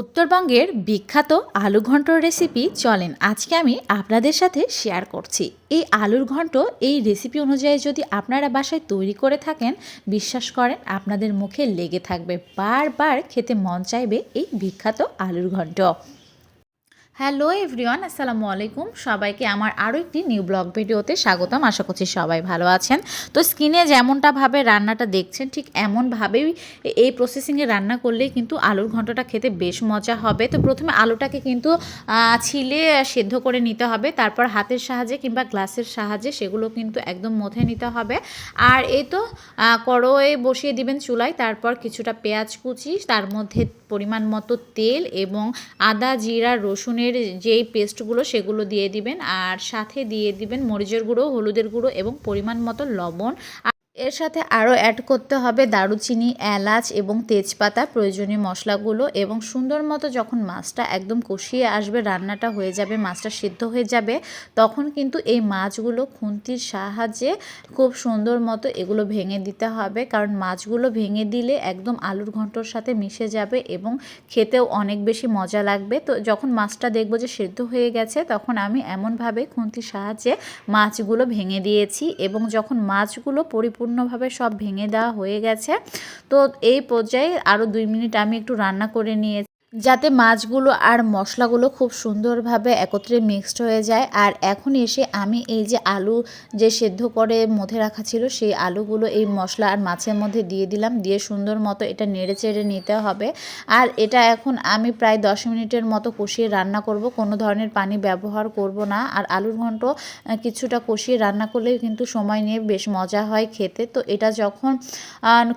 উত্তরবঙ্গের বিখ্যাত আলু ঘন্ট রেসিপি চলেন, আজকে আমি আপনাদের সাথে শেয়ার করছি। এই আলুর ঘন্ট এই রেসিপি অনুযায়ী যদি আপনারা বাসায় তৈরি করে থাকেন, বিশ্বাস করেন আপনাদের মুখে লেগে থাকবে, বারবার খেতে মন চাইবে এই বিখ্যাত আলুর ঘন্ট। হ্যালো এভরিওয়ান, আসসালামু আলাইকুম। সবাইকে আমার আরও একটি নিউ ব্লগ ভিডিওতে স্বাগতম। আশা করছি সবাই ভালো আছেন। তো স্কিনে যেমনটাভাবে রান্নাটা দেখছেন, ঠিক এমনভাবেই এই প্রসেসিংয়ে রান্না করলেই কিন্তু আলুর ঘন্টটা খেতে বেশ মজা হবে। তো প্রথমে আলুটাকে কিন্তু ছিলে সেদ্ধ করে নিতে হবে। তারপর হাতের সাহায্যে কিংবা গ্লাসের সাহায্যে সেগুলো কিন্তু একদম মথে নিতে হবে। আর এই তো কড়াইয়ে বসিয়ে দিবেন চুলায়। তারপর কিছুটা পেঁয়াজ কুচি, তার মধ্যে পরিমাণ মতো তেল এবং আদা, জিরা, রসুনের যেই পেস্টগুলো সেগুলো দিয়ে দিবেন। আর সাথে দিয়ে দিবেন মরিচের গুঁড়ো, হলুদের গুঁড়ো এবং পরিমাণ মতো লবণ। এর সাথে আরও অ্যাড করতে হবে দারুচিনি, এলাচ এবং তেজপাতা। প্রয়োজনীয় মশলাগুলো এবং সুন্দর মতো যখন মাছটা একদম কষিয়ে আসবে, রান্নাটা হয়ে যাবে, মাছটা সিদ্ধ হয়ে যাবে, তখন কিন্তু এই মাছগুলো খুন্তির সাহায্যে খুব সুন্দর মতো এগুলো ভেঙে দিতে হবে। কারণ মাছগুলো ভেঙে দিলে একদম আলুর ঘন্টর সাথে মিশে যাবে এবং খেতেও অনেক বেশি মজা লাগবে। তো যখন মাছটা দেখব যে সেদ্ধ হয়ে গেছে, তখন আমি এমনভাবে খুন্তির সাহায্যে মাছগুলো ভেঙে দিয়েছি এবং যখন মাছগুলো পরিপূর্ণভাবে সব ভেঙে দেওয়া হয়ে গেছে। তো এই পর্যায়ে আরও দুই মিনিট আমি একটু রান্না করে নিয়েছি যাতে মাছগুলো আর মশলাগুলো খুব সুন্দরভাবে একত্রে মিক্সড হয়ে যায়। আর এখন এসে আমি এই যে আলু যে সেদ্ধ করে মধ্যে রাখা ছিল, সেই আলুগুলো এই মশলা আর মাছের মধ্যে দিয়ে দিলাম। দিয়ে সুন্দর মতো এটা নেড়ে চেড়ে নিতে হবে। আর এটা এখন আমি প্রায় দশ মিনিটের মতো কষিয়ে রান্না করব। কোনো ধরনের পানি ব্যবহার করব না। আর আলুর ঘন্ট কিছুটা কষিয়ে রান্না করলেও কিন্তু সময় নিয়ে বেশ মজা হয় খেতে। তো এটা যখন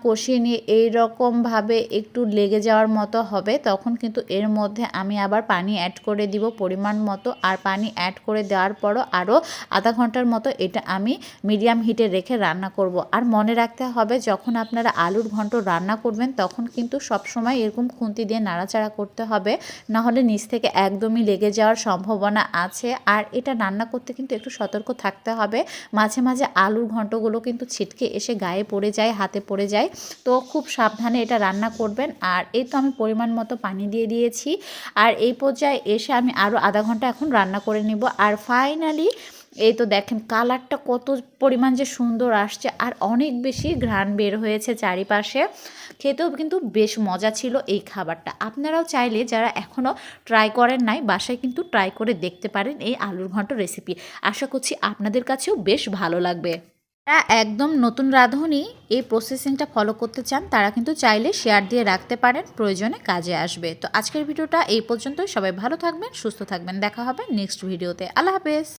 কষিয়ে নিয়ে এইরকমভাবে একটু লেগে যাওয়ার মতো হবে, তখন কিন্তু এর মধ্যে আমি আবার পানি অ্যাড করে দিব পরিমাণ মতো। আর পানি অ্যাড করে দেওয়ার পরও আরও আধা ঘণ্টার মতো এটা আমি মিডিয়াম হিটে রেখে রান্না করব। আর মনে রাখতে হবে, যখন আপনারা আলুর ঘন্ট রান্না করবেন, তখন কিন্তু সবসময় এরকম খুন্তি দিয়ে নাড়াচাড়া করতে হবে। না হলে নিচ থেকে একদমই লেগে যাওয়ার সম্ভাবনা আছে। আর এটা রান্না করতে কিন্তু একটু সতর্ক থাকতে হবে। মাঝে মাঝে আলুর ঘন্টগুলো কিন্তু ছিটকে এসে গায়ে পড়ে যায়, হাতে পড়ে যায়। তো খুব সাবধানে এটা রান্না করবেন। আর এই তো আমি পরিমাণ মতো পানি দিয়ে দিয়েছি। আর এই পর্যায়ে এসে আমি আরও আধা ঘণ্টা এখন রান্না করে নিব। আর ফাইনালি এই তো দেখেন কালারটা কত পরিমাণ যে সুন্দর আসছে আর অনেক বেশি ঘ্রাণ বের হয়েছে চারিপাশে। খেতেও কিন্তু বেশ মজা ছিল এই খাবারটা। আপনারাও চাইলে যারা এখনও ট্রাই করেন নাই বাসায় কিন্তু ট্রাই করে দেখতে পারেন এই আলুর ঘন্ট রেসিপি আশা করছি আপনাদের কাছেও বেশ ভালো লাগবে। যারা একদম নতুন রাঁধুনি এই প্রসেসিংটা ফলো করতে চান, তারা কিন্তু চাইলে শেয়ার দিয়ে রাখতে পারেন, প্রয়োজনে কাজে আসবে। তো আজকের ভিডিওটা এই পর্যন্তই। সবাই ভালো থাকবেন, সুস্থ থাকবেন। দেখা হবে নেক্সট ভিডিওতে আল্লাহ হাফেজ।